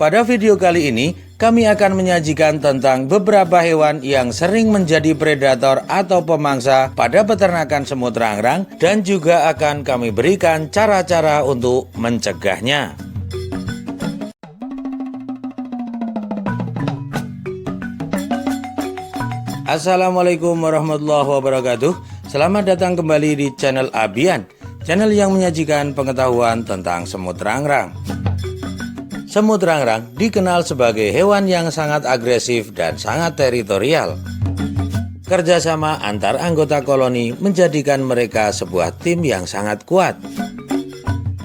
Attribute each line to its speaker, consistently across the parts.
Speaker 1: Pada video kali ini, kami akan menyajikan tentang beberapa hewan yang sering menjadi predator atau pemangsa pada peternakan semut rangrang dan juga akan kami berikan cara-cara untuk mencegahnya. Assalamualaikum warahmatullahi wabarakatuh. Selamat datang kembali di channel Abian, channel yang menyajikan pengetahuan tentang semut rangrang. Semut rangrang dikenal sebagai hewan yang sangat agresif dan sangat teritorial. Kerjasama antar anggota koloni menjadikan mereka sebuah tim yang sangat kuat.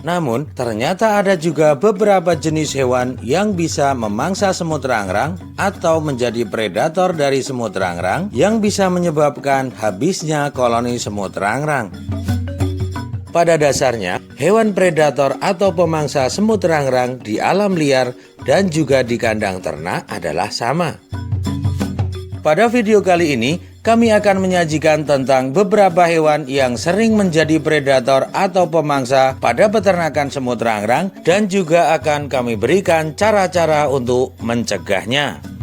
Speaker 1: Namun, ternyata ada juga beberapa jenis hewan yang bisa memangsa semut rangrang atau menjadi predator dari semut rangrang yang bisa menyebabkan habisnya koloni semut rangrang. Pada dasarnya, hewan predator atau pemangsa semut rangrang di alam liar dan juga di kandang ternak adalah sama. Pada video kali ini, kami akan menyajikan tentang beberapa hewan yang sering menjadi predator atau pemangsa pada peternakan semut rangrang dan juga akan kami berikan cara-cara untuk mencegahnya.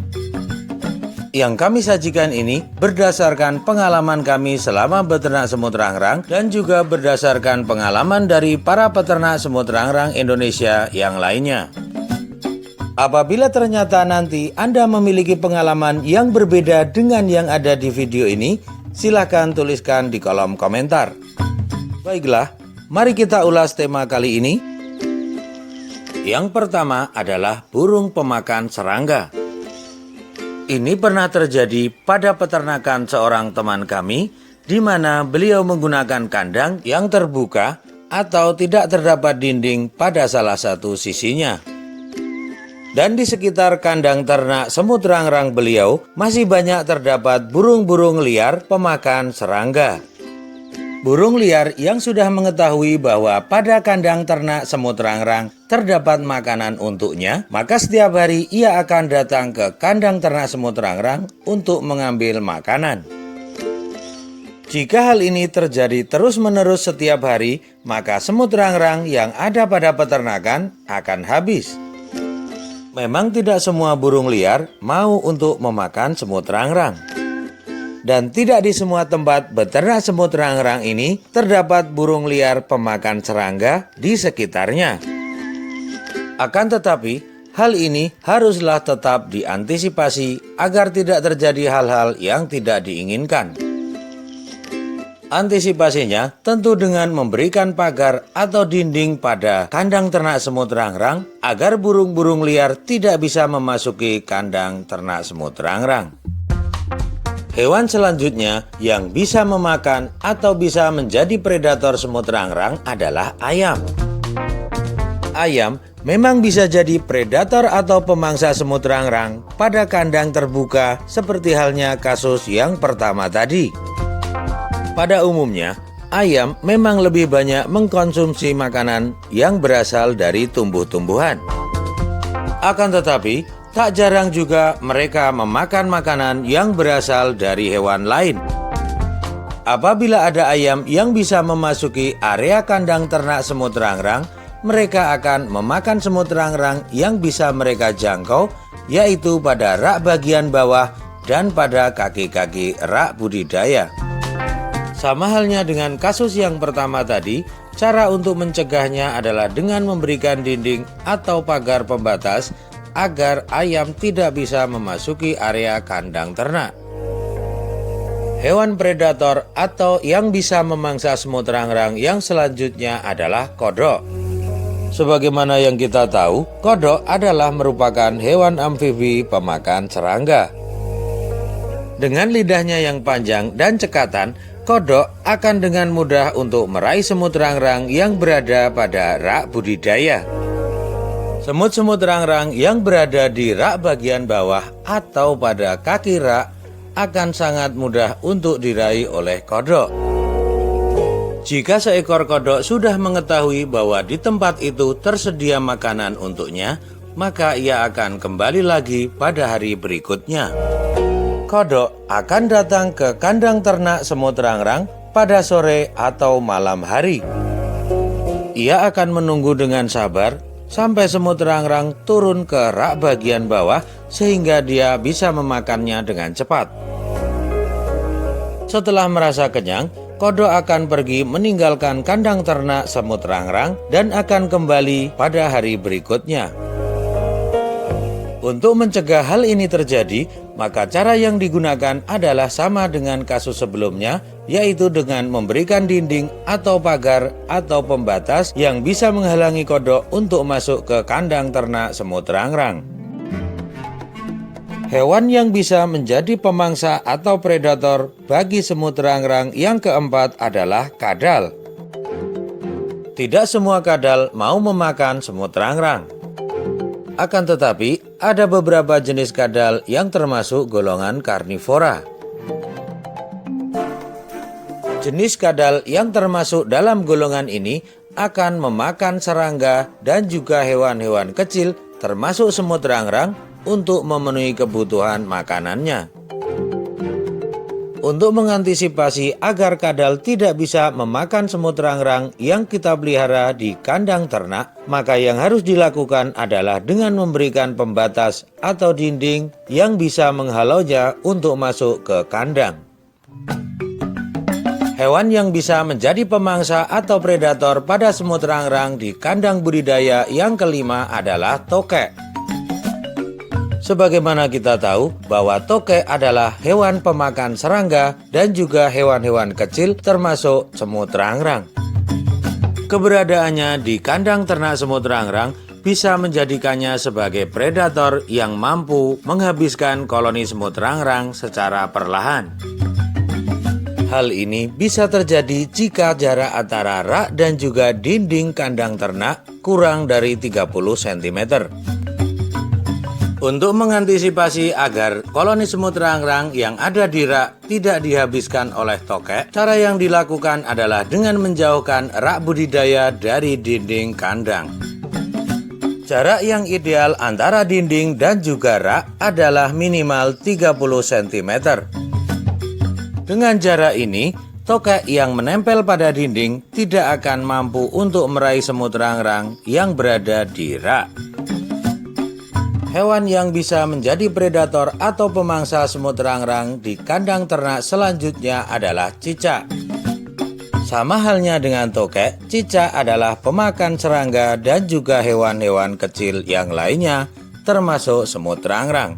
Speaker 1: Yang kami sajikan ini berdasarkan pengalaman kami selama beternak semut rangrang dan juga berdasarkan pengalaman dari para peternak semut rangrang Indonesia yang lainnya. Apabila ternyata nanti Anda memiliki pengalaman yang berbeda dengan yang ada di video ini, silahkan tuliskan di kolom komentar. Baiklah, mari kita ulas tema kali ini. Yang pertama adalah burung pemakan serangga. Ini pernah terjadi pada peternakan seorang teman kami, di mana beliau menggunakan kandang yang terbuka atau tidak terdapat dinding pada salah satu sisinya. Dan di sekitar kandang ternak semut rangrang beliau masih banyak terdapat burung-burung liar pemakan serangga. Burung liar yang sudah mengetahui bahwa pada kandang ternak semut rangrang terdapat makanan untuknya, maka setiap hari ia akan datang ke kandang ternak semut rangrang untuk mengambil makanan. Jika hal ini terjadi terus-menerus setiap hari, maka semut rangrang yang ada pada peternakan akan habis. Memang tidak semua burung liar mau untuk memakan semut rangrang dan tidak di semua tempat beternak semut rangrang ini terdapat burung liar pemakan serangga di sekitarnya. Akan tetapi, hal ini haruslah tetap diantisipasi agar tidak terjadi hal-hal yang tidak diinginkan. Antisipasinya tentu dengan memberikan pagar atau dinding pada kandang ternak semut rangrang agar burung-burung liar tidak bisa memasuki kandang ternak semut rangrang. Hewan selanjutnya yang bisa memakan atau bisa menjadi predator semut rangrang adalah ayam. Ayam memang bisa jadi predator atau pemangsa semut rangrang pada kandang terbuka seperti halnya kasus yang pertama tadi. Pada umumnya, ayam memang lebih banyak mengkonsumsi makanan yang berasal dari tumbuh-tumbuhan. Akan tetapi, Tak jarang juga mereka memakan makanan yang berasal dari hewan lain. Apabila ada ayam yang bisa memasuki area kandang ternak semut rangrang, mereka akan memakan semut rangrang yang bisa mereka jangkau, yaitu pada rak bagian bawah dan pada kaki-kaki rak budidaya. Sama halnya dengan kasus yang pertama tadi, cara untuk mencegahnya adalah dengan memberikan dinding atau pagar pembatas agar ayam tidak bisa memasuki area kandang ternak. Hewan predator atau yang bisa memangsa semut rangrang yang selanjutnya adalah kodok. Sebagaimana yang kita tahu, kodok adalah merupakan hewan amfibi pemakan serangga. Dengan lidahnya yang panjang dan cekatan, kodok akan dengan mudah untuk meraih semut rangrang yang berada pada rak budidaya. Semut-semut rangrang yang berada di rak bagian bawah atau pada kaki rak akan sangat mudah untuk diraih oleh kodok. Jika seekor kodok sudah mengetahui bahwa di tempat itu tersedia makanan untuknya, maka ia akan kembali lagi pada hari berikutnya. Kodok akan datang ke kandang ternak semut rangrang pada sore atau malam hari. Ia akan menunggu dengan sabar sampai semut rangrang turun ke rak bagian bawah sehingga dia bisa memakannya dengan cepat. Setelah merasa kenyang, kodok akan pergi meninggalkan kandang ternak semut rangrang dan akan kembali pada hari berikutnya. Untuk mencegah hal ini terjadi, maka cara yang digunakan adalah sama dengan kasus sebelumnya, yaitu dengan memberikan dinding atau pagar atau pembatas yang bisa menghalangi kodok untuk masuk ke kandang ternak semut rangrang. Hewan yang bisa menjadi pemangsa atau predator bagi semut rangrang yang keempat adalah kadal. Tidak semua kadal mau memakan semut rangrang. Akan tetapi, ada beberapa jenis kadal yang termasuk golongan karnivora. Jenis kadal yang termasuk dalam golongan ini akan memakan serangga dan juga hewan-hewan kecil termasuk semut rangrang untuk memenuhi kebutuhan makanannya. Untuk mengantisipasi agar kadal tidak bisa memakan semut rangrang yang kita pelihara di kandang ternak, maka yang harus dilakukan adalah dengan memberikan pembatas atau dinding yang bisa menghalaunya untuk masuk ke kandang. Hewan yang bisa menjadi pemangsa atau predator pada semut rangrang di kandang budidaya yang kelima adalah tokek. Sebagaimana kita tahu bahwa toke adalah hewan pemakan serangga dan juga hewan-hewan kecil termasuk semut rangrang. Keberadaannya di kandang ternak semut rangrang bisa menjadikannya sebagai predator yang mampu menghabiskan koloni semut rangrang secara perlahan. Hal ini bisa terjadi jika jarak antara rak dan juga dinding kandang ternak kurang dari 30 cm. Untuk mengantisipasi agar koloni semut rangrang yang ada di rak tidak dihabiskan oleh tokek, cara yang dilakukan adalah dengan menjauhkan rak budidaya dari dinding kandang. Jarak yang ideal antara dinding dan juga rak adalah minimal 30 cm. Dengan jarak ini, tokek yang menempel pada dinding tidak akan mampu untuk meraih semut rangrang yang berada di rak. Hewan yang bisa menjadi predator atau pemangsa semut rangrang di kandang ternak selanjutnya adalah cicak. Sama halnya dengan tokek, cicak adalah pemakan serangga dan juga hewan-hewan kecil yang lainnya, termasuk semut rangrang.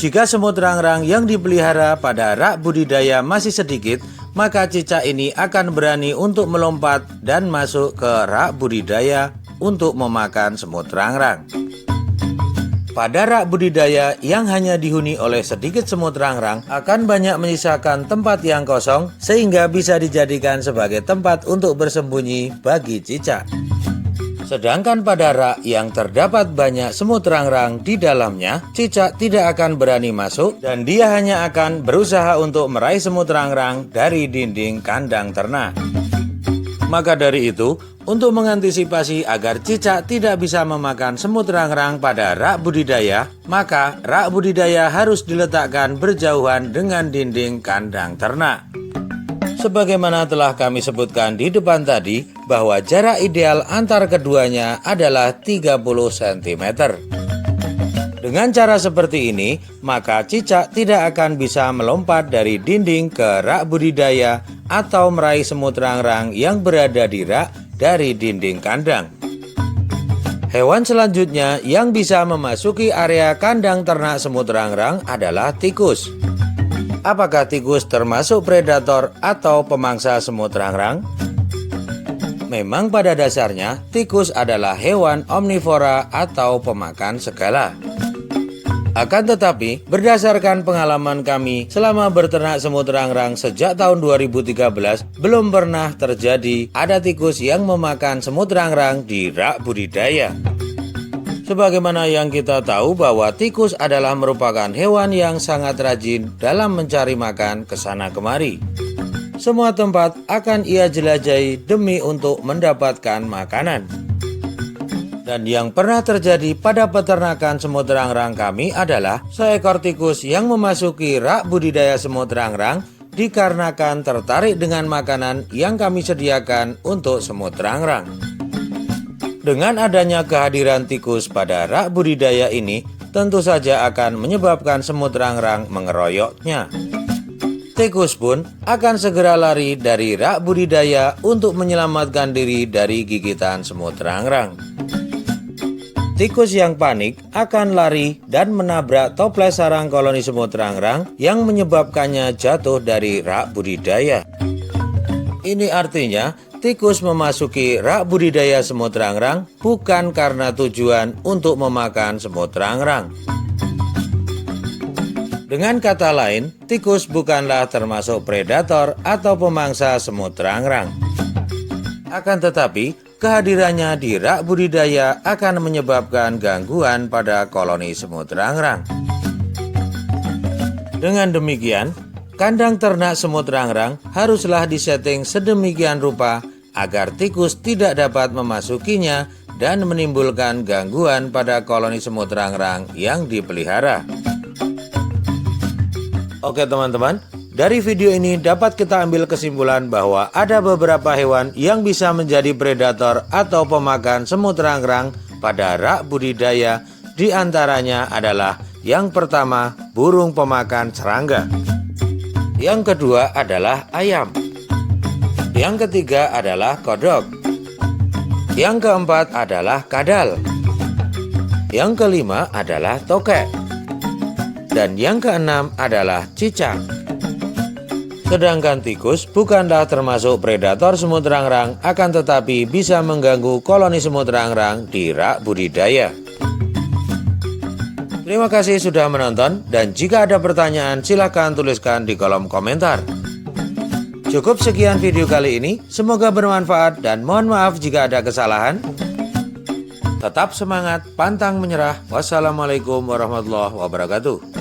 Speaker 1: Jika semut rangrang yang dipelihara pada rak budidaya masih sedikit, maka cicak ini akan berani untuk melompat dan masuk ke rak budidaya untuk memakan semut rangrang. Pada rak budidaya yang hanya dihuni oleh sedikit semut rangrang akan banyak menyisakan tempat yang kosong sehingga bisa dijadikan sebagai tempat untuk bersembunyi bagi cicak. Sedangkan pada rak yang terdapat banyak semut rangrang di dalamnya, cicak tidak akan berani masuk dan dia hanya akan berusaha untuk meraih semut rangrang dari dinding kandang ternak. Maka dari itu, untuk mengantisipasi agar cicak tidak bisa memakan semut rangrang pada rak budidaya, maka rak budidaya harus diletakkan berjauhan dengan dinding kandang ternak. Sebagaimana telah kami sebutkan di depan tadi, bahwa jarak ideal antar keduanya adalah 30 cm. Dengan cara seperti ini, maka cicak tidak akan bisa melompat dari dinding ke rak budidaya atau meraih semut rangrang yang berada di rak dari dinding kandang. Hewan selanjutnya yang bisa memasuki area kandang ternak semut rangrang adalah tikus. Apakah tikus termasuk predator atau pemangsa semut rangrang? Memang pada dasarnya tikus adalah hewan omnivora atau pemakan segala. Akan tetapi, berdasarkan pengalaman kami selama berternak semut rangrang sejak tahun 2013, belum pernah terjadi ada tikus yang memakan semut rangrang di rak budidaya. Sebagaimana yang kita tahu bahwa tikus adalah merupakan hewan yang sangat rajin dalam mencari makan ke sana kemari. Semua tempat akan ia jelajahi demi untuk mendapatkan makanan. Dan yang pernah terjadi pada peternakan semut rangrang kami adalah seekor tikus yang memasuki rak budidaya semut rangrang dikarenakan tertarik dengan makanan yang kami sediakan untuk semut rangrang. Dengan adanya kehadiran tikus pada rak budidaya ini, tentu saja akan menyebabkan semut rangrang mengeroyoknya. Tikus pun akan segera lari dari rak budidaya untuk menyelamatkan diri dari gigitan semut rangrang. Tikus yang panik akan lari dan menabrak toples sarang koloni semut rangrang yang menyebabkannya jatuh dari rak budidaya. Ini artinya tikus memasuki rak budidaya semut rangrang bukan karena tujuan untuk memakan semut rangrang. Dengan kata lain, tikus bukanlah termasuk predator atau pemangsa semut rangrang. Akan tetapi, kehadirannya di rak budidaya akan menyebabkan gangguan pada koloni semut rangrang. Dengan demikian, kandang ternak semut rangrang haruslah disetting sedemikian rupa agar tikus tidak dapat memasukinya dan menimbulkan gangguan pada koloni semut rangrang yang dipelihara. Oke teman-teman, dari video ini dapat kita ambil kesimpulan bahwa ada beberapa hewan yang bisa menjadi predator atau pemakan semut rangrang pada rak budidaya di antaranya adalah yang pertama burung pemakan serangga. Yang kedua adalah ayam. Yang ketiga adalah kodok. Yang keempat adalah kadal. Yang kelima adalah tokek. Dan yang keenam adalah cicak. Sedangkan tikus bukanlah termasuk predator semut rangrang, akan tetapi bisa mengganggu koloni semut rangrang di rak budidaya. Terima kasih sudah menonton, dan jika ada pertanyaan silahkan tuliskan di kolom komentar. Cukup sekian video kali ini, semoga bermanfaat dan mohon maaf jika ada kesalahan. Tetap semangat, pantang menyerah. Wassalamualaikum warahmatullahi wabarakatuh.